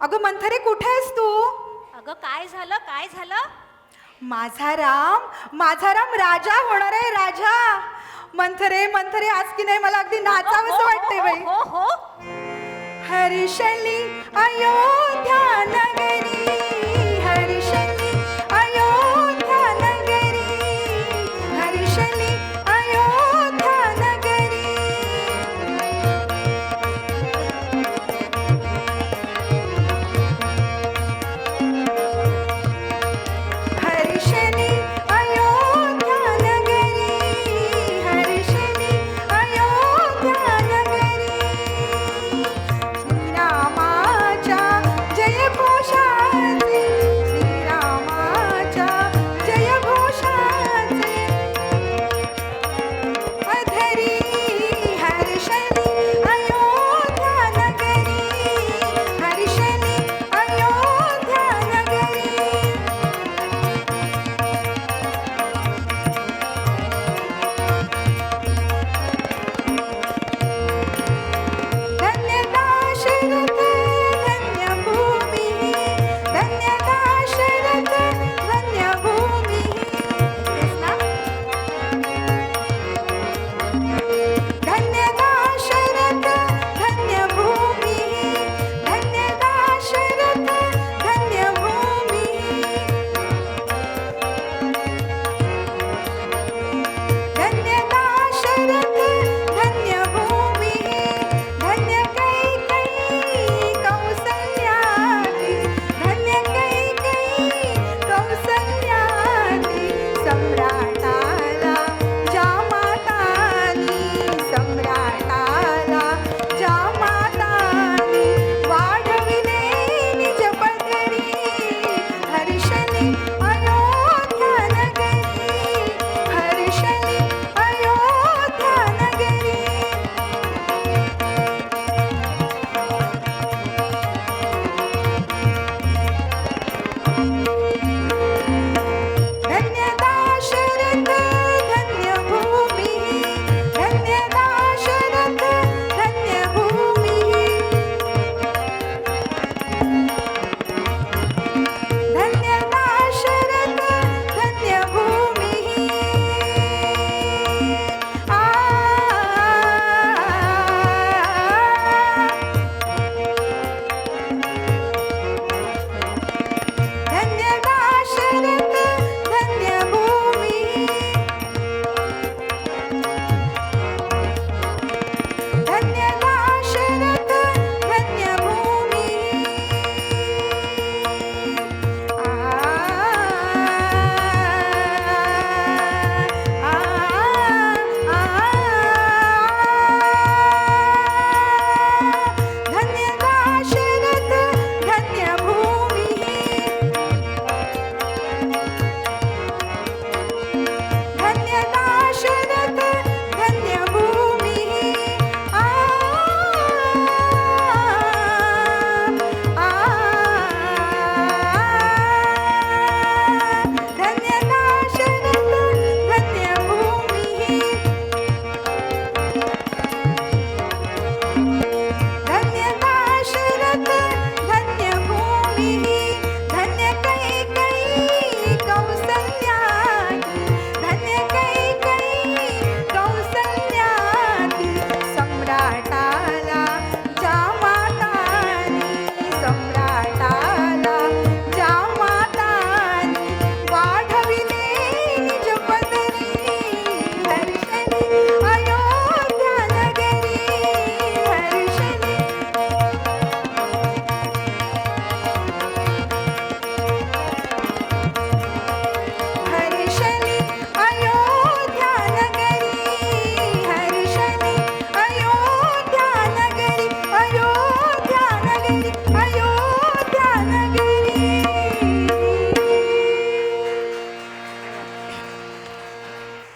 अगं मंथरे कुठे आहेस तू? अगं काय झालं? काय झालं? माझा राम माझा राम राजा होणार आहे राजा. मंथरे मंथरे आज की नाही मला अगदी नाचावंसं हो, हो, हो, वाटतंय बाई. हो हो. हरिशली